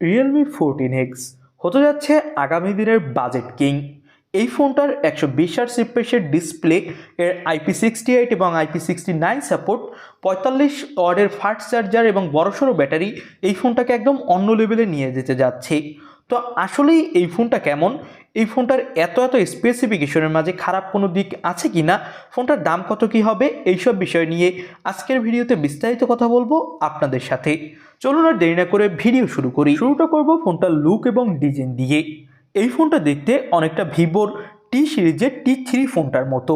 Realme fourteen x হতে যাচ্ছে আগামী দিনের বাজেট কিং এই ফোনটার একশো বিশ আর সিপ্রেসের ডিসপ্লে এর আইপি সিক্সটি এইট এবং আইপি সিক্সটি নাইন সাপোর্ট পঁয়তাল্লিশ ওয়ার্ডের ফাস্ট চার্জার এবং বড়সড় ব্যাটারি এই ফোনটাকে একদম অন্য লেভেলে নিয়ে যেতে যাচ্ছে। তো আসলেই এই ফোনটা কেমন? এই ফোনটার এত এত স্পেসিফিকেশনের মাঝে খারাপ কোনো দিক আছে কি না, ফোনটার দাম কত কি হবে, এইসব বিষয় নিয়ে আজকের ভিডিওতে বিস্তারিত কথা বলব আপনাদের সাথে। চলুন আর দেরি না করে ভিডিও শুরু করি। শুরুটা করব ফোনটার লুক এবং ডিজাইন দিয়ে। এই ফোনটা দেখতে অনেকটা ভিভোর টি সিরিজের টি থ্রি ফোনটার মতো।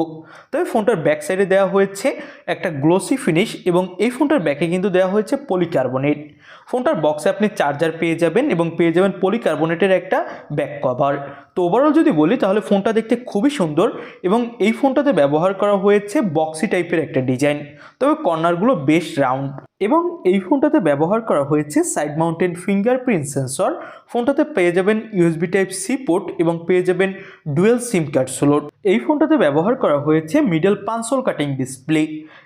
তবে ফোনটার ব্যাক সাইডে দেওয়া হয়েছে একটা গ্লোসি ফিনিশ এবং এই ফোনটার ব্যাকে কিন্তু দেওয়া হয়েছে পলিকার্বনেট। ফোনটার বক্সে আপনি চার্জার পেয়ে যাবেন এবং পেয়ে যাবেন পলিকার্বনেটের একটা ব্যাক কভার। তো ওভারঅল যদি বলি তাহলে ফোনটা দেখতে খুবই সুন্দর এবং এই ফোনটাতে ব্যবহার করা হয়েছে বক্সি টাইপের একটা ডিজাইন। তবে কর্নারগুলো বেশ রাউন্ড। এবং এই ফোনটাতে ব্যবহার করা হয়েছে সাইড মাউন্টেন ফিঙ্গারপ্রিন্ট সেন্সর ফোনটাতে পেয়ে যাবেন ইউএসবি টাইপ সি পোর্ট এবং পেয়ে যাবেন ডুয়েল সিম কার্ড স্লোট এই ফোনটাতে ব্যবহার করা হয়েছে মিডল পাঁচশোল কাটিং ডিসপ্লে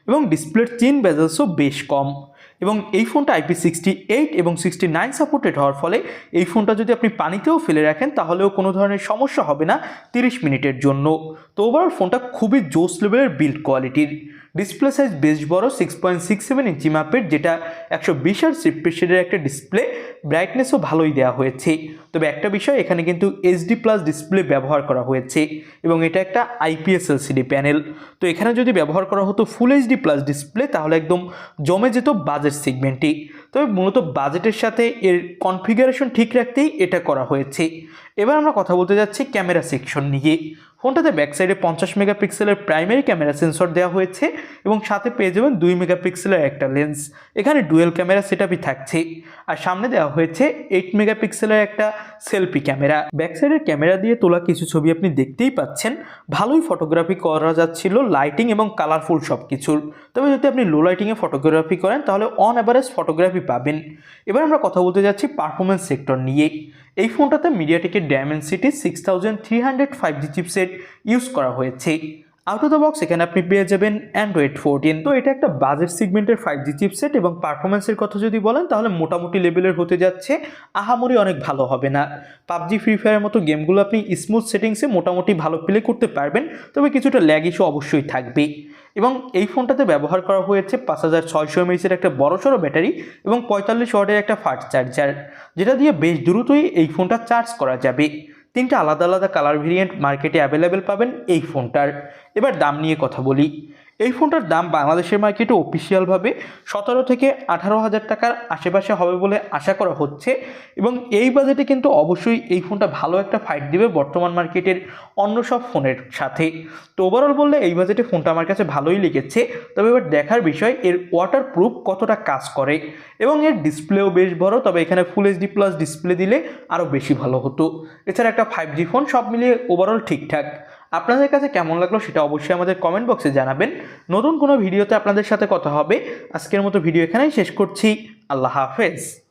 এবং ডিসপ্লের চিন বেজালসও বেশ কম। এবং এই ফোনটা আইপি সিক্সটি এইট এবং সিক্সটি নাইন সাপোর্টেড হওয়ার ফলে এই ফোনটা যদি আপনি পানিতেও ফেলে রাখেন, তাহলেও কোনো ধরনের সমস্যা হবে না তিরিশ মিনিটের জন্য। তো ওভারঅল ফোনটা খুবই জোস লেভেলের বিল্ড কোয়ালিটির ডিসপ্লে সাইজ বেশ বড় six point six seven inch মাপের, যেটা একশো বিশ আর সিপ্রেশনের একটা ডিসপ্লে ব্রাইটনেসও ভালোই দেওয়া হয়েছে। তবে একটা বিষয়, এখানে কিন্তু এইচডি প্লাস ডিসপ্লে ব্যবহার করা হয়েছে, এবং এটা একটা আইপিএস এলসিডি প্যানেল তো এখানে যদি ব্যবহার করা হতো ফুল এইচডি প্লাস ডিসপ্লে তাহলে একদম জমে যেত বাজেট সেগমেন্টে তবে মূলত বাজেটের সাথে এর কনফিগারেশন ঠিক রাখতেই এটা করা হয়েছে। এবার আমরা কথা বলতে যাচ্ছি ক্যামেরা সেকশন নিয়ে। ফোনটাতে ব্যাক সাইডে পঞ্চাশ মেগাপিক্সেলের প্রাইমারি ক্যামেরা সেন্সর দেওয়া হয়েছে এবং সাথে পেয়ে যাবেন দুই মেগাপিক্সেলের একটা লেন্স এখানে ডুয়েল ক্যামেরা সেটআপই থাকছে। আর সামনে দেওয়া হয়েছে এইট মেগাপিক্সেলের একটা সেলফি ক্যামেরা ব্যাক সাইডের ক্যামেরা দিয়ে তোলা কিছু ছবি আপনি দেখতেই পাচ্ছেন। ভালোই ফটোগ্রাফি করা যাচ্ছিল লাইটিং এবং কালারফুল সব কিছুর তবে যদি আপনি লো লাইটিংয়ে ফটোগ্রাফি করেন, তাহলে অন অ্যাভারেজ ফটোগ্রাফি পাবেন। এবার আমরা কথা বলতে যাচ্ছি পারফরমেন্স সেক্টর নিয়ে। এই ফোনটাতে মিডিয়াটেকের Dimensity six thousand three hundred five G chipset use করা হয়েছে। আউট অফ দ্য বক্স এখানে আপনি পেয়ে যাবেন অ্যান্ড্রয়েড ফোরটিন তো এটা একটা বাজেট সিগমেন্টের ফাইভ জি চিপসেট এবং পারফরমেন্সের কথা যদি বলেন, তাহলে মোটামুটি লেভেলের হতে যাচ্ছে। আহামরি অনেক ভালো হবে না। পাবজি ফ্রি ফায়ারের মতো গেমগুলো আপনি স্মুথ সেটিংসে মোটামুটি ভালো প্লে করতে পারবেন, তবে কিছুটা ল্যাগ ইস্যু অবশ্যই থাকবে। এবং এই ফোনটাতে ব্যবহার করা হয়েছে পাঁচ হাজার ছয়শো এমএইচের একটা বড়সড় ব্যাটারি এবং পঁয়তাল্লিশ ওয়াটের একটা ফাস্ট চার্জার যেটা দিয়ে বেশ দ্রুতই এই ফোনটা চার্জ করা যাবে। তিনটা আলাদা আলাদা কালার ভেরিয়েন্ট মার্কেটে অ্যাভেলেবেল পাবেন এই ফোনটার। এবার দাম নিয়ে কথা বলি। এই ফোনটার দাম বাংলাদেশের মার্কেটে অফিসিয়ালভাবে সতেরো থেকে আঠারো হাজার টাকার আশেপাশে হবে বলে আশা করা হচ্ছে এবং এই বাজেটে কিন্তু অবশ্যই এই ফোনটা ভালো একটা ফাইট দিবে বর্তমান মার্কেটের অন্য সব ফোনের সাথে। তো ওভারঅল বললে এই বাজেটে ফোনটা আমার কাছে ভালোই লেগেছে। তবে এবার দেখার বিষয়, এর ওয়াটার প্রুফ কতটা কাজ করে এবং এর ডিসপ্লেও বেশ বড়, তবে এখানে ফুল এইচডি প্লাস ডিসপ্লে দিলে আরও বেশি ভালো হতো। এছাড়া একটা ফাইভ জি ফোন সব মিলিয়ে ওভারঅল ঠিকঠাক। আপনাদের কাছে কেমন লাগল সেটা অবশ্যই আমাদের কমেন্ট বক্সে জানাবেন। নতুন কোনো ভিডিওতে আপনাদের সাথে কথা হবে। আজকের মতো ভিডিও এখানেই শেষ করছি। আল্লাহ হাফেজ।